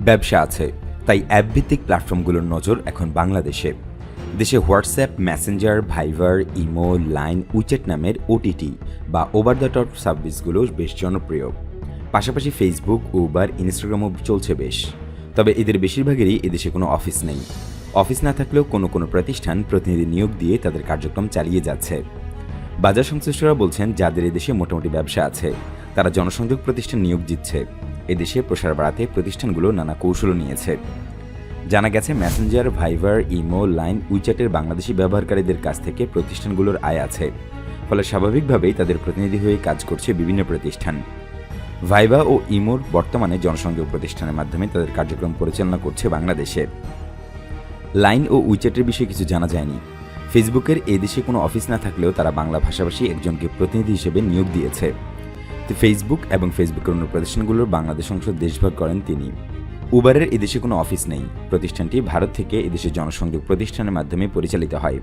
ব্যবসা আছে। তাই অ্যাপভিত্তিক প্ল্যাটফর্মগুলোর নজর এখন বাংলাদেশে। দেশে WhatsApp, Messenger, Viber, Imo, Line WeChat নামের ওটিটি বা ওভার দ্য টপ সার্ভিসগুলো বেশ জনপ্রিয়। পাশাপাশি ফেসবুক, উবার, ইনস্টাগ্রামও চলছে বেশ। তবে এদের বেশিরভাগেরই এদেশে কোনো অফিস নেই। অফিস না থাকলেও কোনো কোনো প্রতিষ্ঠান প্রতিনিধি নিয়োগ দিয়ে তাদের কার্যক্রম চালিয়ে যাচ্ছে। বাজার সংশ্লিষ্টরা বলছেন, যাদের এদেশে মোটামুটি ব্যবসা আছে, তারা জনসংযোগ প্রতিষ্ঠান নিয়োগ দিচ্ছে। এদেশে প্রসার বাড়াতে প্রতিষ্ঠানগুলো নানা কৌশল নিয়েছে। জানা গেছে মেসেঞ্জার ভাইভার ইমো লাইন উইচ্যাটের বাংলাদেশি ব্যবহারকারীদের কাছ থেকে প্রতিষ্ঠানগুলোর আয় আছে। ফলে স্বাভাবিকভাবেই তাদের প্রতিনিধি হয়ে কাজ করছে বিভিন্ন প্রতিষ্ঠান। ভাইবা ও ইমোর বর্তমানে জনসংযোগ প্রতিষ্ঠানের মাধ্যমে তাদের কার্যক্রম পরিচালনা করছে বাংলাদেশে। লাইন ও উইচ্যাটের বিষয়ে কিছু জানা যায়নি। ফেসবুকের এদেশে কোনো অফিস না থাকলেও তারা বাংলা ভাষাভাষী একজনকে প্রতিনিধি হিসেবে নিয়োগ দিয়েছে। ফেসবুক এবং ফেসবুকের অন্য প্রতিষ্ঠানগুলোর বাংলাদেশ অংশ দেশভাগ করেন তিনি। উবারের এদেশে কোনো অফিস নেই। প্রতিষ্ঠানটি ভারত থেকে এদেশে জনসংযোগ প্রতিষ্ঠানের মাধ্যমে পরিচালিত হয়।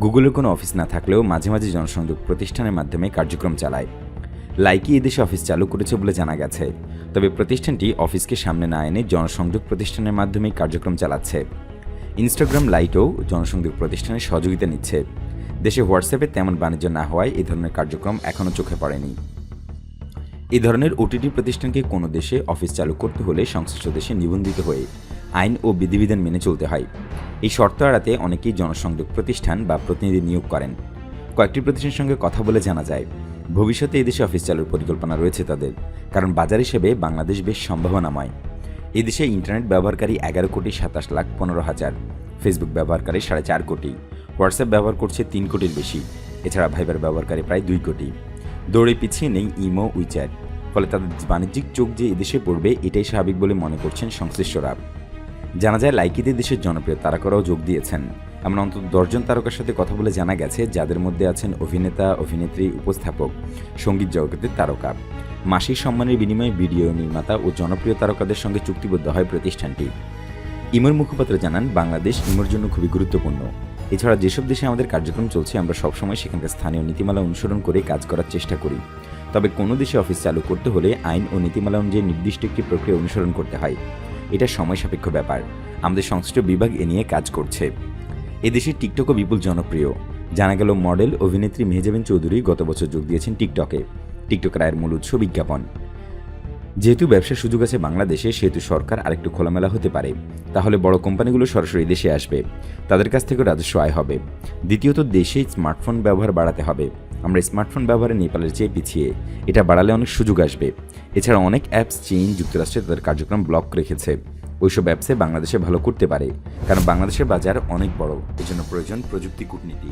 গুগলের কোনো অফিস না থাকলেও মাঝে মাঝে জনসংযোগ প্রতিষ্ঠানের মাধ্যমে কার্যক্রম চালায়। লাইকি এদেশে অফিস চালু করেছে বলে জানা গেছে। তবে প্রতিষ্ঠানটি অফিসকে সামনে না এনে জনসংযোগ প্রতিষ্ঠানের মাধ্যমে কার্যক্রম চালাচ্ছে। ইনস্টাগ্রাম লাইটও জনসংযোগ প্রতিষ্ঠানের সহযোগিতা নিচ্ছে। দেশে হোয়াটসঅ্যাপে তেমন বাণিজ্য না হওয়ায় এই ধরনের কার্যক্রম এখনও চোখে পড়েনি। এই ধরনের ওটিটি প্রতিষ্ঠানকে কোনো দেশে অফিস চালু করতে হলে সংশ্লিষ্ট দেশে নিবন্ধিত হয়ে আইন ও বিধিবিধান মেনে চলতে হয়। এই শর্ত এড়াতে অনেকেই জনসংযোগ প্রতিষ্ঠান বা প্রতিনিধি নিয়োগ করেন। কয়েকটি প্রতিষ্ঠানের সঙ্গে কথা বলে জানা যায়, ভবিষ্যতে এদেশে অফিস চালুর পরিকল্পনা রয়েছে তাদের, কারণ বাজার হিসেবে বাংলাদেশ বেশ সম্ভাবনাময়। এদেশে ইন্টারনেট ব্যবহারকারী এগারো কোটি সাতাশ লাখ পনেরো হাজার, ফেসবুক ব্যবহারকারী সাড়ে চার কোটি, হোয়াটসঅ্যাপ ব্যবহার করছে তিন কোটির বেশি, এছাড়া ভাইবার ব্যবহারকারী প্রায় দুই কোটি। দৌড়ে পিছিয়ে নেই ইমো উইচ্যাট ফলে তাদের বাণিজ্যিক চোখ যে এদেশে পড়বে, এটাই স্বাভাবিক বলে মনে করছেন সংশ্লিষ্টরা। জানা যায় লাইকিতে দেশের জনপ্রিয় তারকারাও যোগ দিয়েছেন। এমন অন্তত দশজন তারকার সাথে কথা বলে জানা গেছে, যাদের মধ্যে আছেন অভিনেতা, অভিনেত্রী, উপস্থাপক, সংগীত জগতের তারকা। মাসিক সম্মানের বিনিময়ে ভিডিও নির্মাতা ও জনপ্রিয় তারকাদের সঙ্গে চুক্তিবদ্ধ হয় প্রতিষ্ঠানটি। ইমোর মুখপাত্র জানান, বাংলাদেশ ইমোর জন্য খুবই গুরুত্বপূর্ণ। এছাড়া যেসব দেশে আমাদের কার্যক্রম চলছে, আমরা সবসময় সেখানকার স্থানীয় নীতিমালা অনুসরণ করে কাজ করার চেষ্টা করি। তবে কোনো দেশে অফিস চালু করতে হলে আইন ও নীতিমালা অনুযায়ী নির্দিষ্ট একটি প্রক্রিয়া অনুসরণ করতে হয়। এটা সময় সাপেক্ষ ব্যাপার। আমাদের সংশ্লিষ্ট বিভাগ এ নিয়ে কাজ করছে। এদেশে টিকটকও বিপুল জনপ্রিয়। জানা গেল মডেল অভিনেত্রী মেহজাবিন চৌধুরী গত বছর যোগ দিয়েছেন টিকটকে। টিকটক রায়ের মূল উৎস বিজ্ঞাপন। যেহেতু ব্যবসার সুযোগ আছে বাংলাদেশে, সেহেতু সরকার আরেকটু খোলামেলা হতে পারে। তাহলে বড় কোম্পানিগুলো সরাসরি দেশে আসবে। তাদের কাছ থেকেও রাজস্ব আয় হবে। দ্বিতীয়ত, দেশেই স্মার্টফোন ব্যবহার বাড়াতে হবে। আমরা স্মার্টফোন ব্যবহারে নেপালের চেয়ে পিছিয়ে। এটা বাড়ালে অনেক সুযোগ আসবে। এছাড়া অনেক অ্যাপস চীন, যুক্তরাষ্ট্রে তাদের কার্যক্রম ব্লক রেখেছে। ওইসব অ্যাপসে বাংলাদেশে ভালো করতে পারে। কারণ বাংলাদেশের বাজার অনেক বড়। এজন্য প্রয়োজন প্রযুক্তি কূটনীতি।